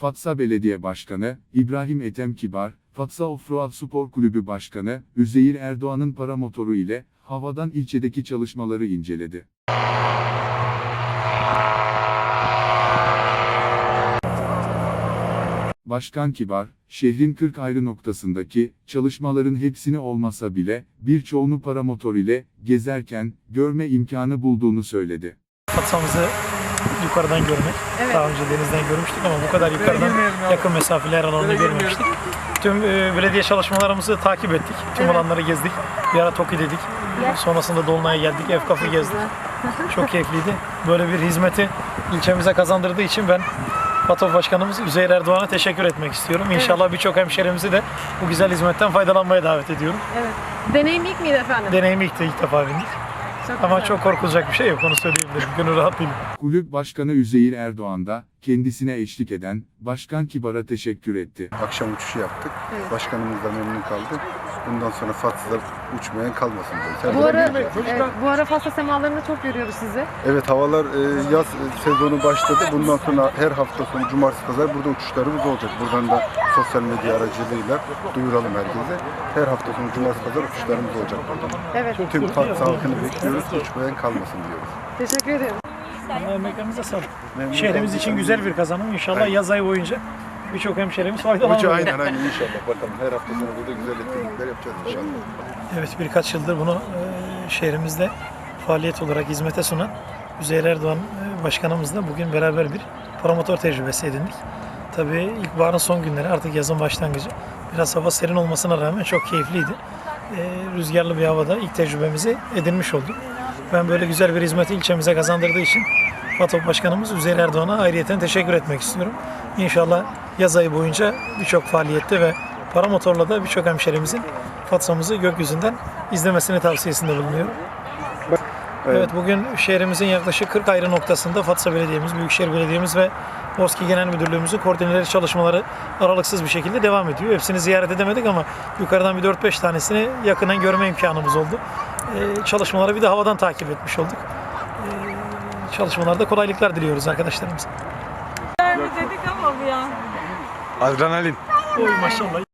Fatsa Belediye Başkanı, İbrahim Ethem Kibar, Fatsa Offroad Spor Kulübü Başkanı, Üzeyir Erdoğan'ın paramotoru ile, havadan ilçedeki çalışmaları inceledi. Başkan Kibar, şehrin 40 ayrı noktasındaki çalışmaların hepsini olmasa bile birçoğunu paramotor ile gezerken görme imkanı bulduğunu söyledi. Fatsamızı yukarıdan görmek. Evet. Daha önce denizden görmüştük ama bu kadar yukarıdan yakın mesafeler alanını görmemiştik. Tüm e, belediye çalışmalarımızı takip ettik. Tüm Evet. alanları gezdik. Bir ara Toki dedik. Sonrasında Dolunay'a geldik. Efkaf'ı gezdik. Çok keyifliydi. Böyle bir hizmeti ilçemize kazandırdığı için ben Fatih Başkanımız Üzeyir Erdoğan'a teşekkür etmek istiyorum. İnşallah birçok hemşerimizi de bu güzel hizmetten faydalanmaya davet ediyorum. Evet. Deneyim ilk miydi efendim? Deneyimi ilk de ilk defa bindik. Çok Ama çok korkulacak bir şey yok onu söyleyebilirim. Gönül rahatlığıyla. Kulüp Başkanı Üzeyir Erdoğan da kendisine eşlik eden Başkan Kibar'a teşekkür etti. Akşam uçuşu yaptık. Evet. Başkanımız da memnun kaldı. Bundan sonra Fatsa'da uçmayan kalmasın diye. Bu ara, evet, bu ara Fasla semalarında çok görüyoruz sizi. Evet havalar e, yaz e, sezonu başladı. Bundan sonra her hafta sonu cumartesi pazar burada uçuşlarımız olacak. Buradan da sosyal medya aracılığıyla duyuralım herkese. Her hafta sonu cumartesi pazar uçuşlarımız olacak burada. Evet. Tüm Fatsa halkını bekliyoruz. Uçmayan kalmasın diyoruz. Teşekkür ederim. Allah emeklerinize sağlık. Memnun Şehrimiz için güzel bir kazanım. İnşallah Aynen. yaz ayı boyunca birçok hemşerimiz faydalanır. Aynen aynen inşallah. Bakalım her hafta sonu burada güzel etkinlikler yapacağız inşallah. Evet birkaç yıldır bunu e, şehrimizde faaliyet olarak hizmete sunan Üzeyir Erdoğan e, başkanımızla bugün beraber bir promotor tecrübesi edindik. Tabii ilkbaharın son günleri artık yazın başlangıcı. Biraz hava serin olmasına rağmen çok keyifliydi. E, rüzgarlı bir havada ilk tecrübemizi edinmiş olduk. Ben böyle güzel bir hizmeti ilçemize kazandırdığı için FATOP Başkanımız Üzeyir Erdoğan'a ayrıyeten teşekkür etmek istiyorum. İnşallah yaz ayı boyunca birçok faaliyette ve paramotorla da birçok hemşerimizin Fatsa'mızı gökyüzünden izlemesini tavsiyesinde bulunuyorum. Evet bugün şehrimizin yaklaşık 40 ayrı noktasında Fatsa Belediye'miz, Büyükşehir Belediye'miz ve Orski Genel Müdürlüğümüzün koordineleri çalışmaları aralıksız bir şekilde devam ediyor. Hepsini ziyaret edemedik ama yukarıdan bir 4-5 tanesini yakından görme imkanımız oldu. Ee, çalışmaları bir de havadan takip etmiş olduk. Ee, çalışmalarda kolaylıklar diliyoruz arkadaşlarımıza. dedik ama bu ya. Adrenalin. Oy maşallah.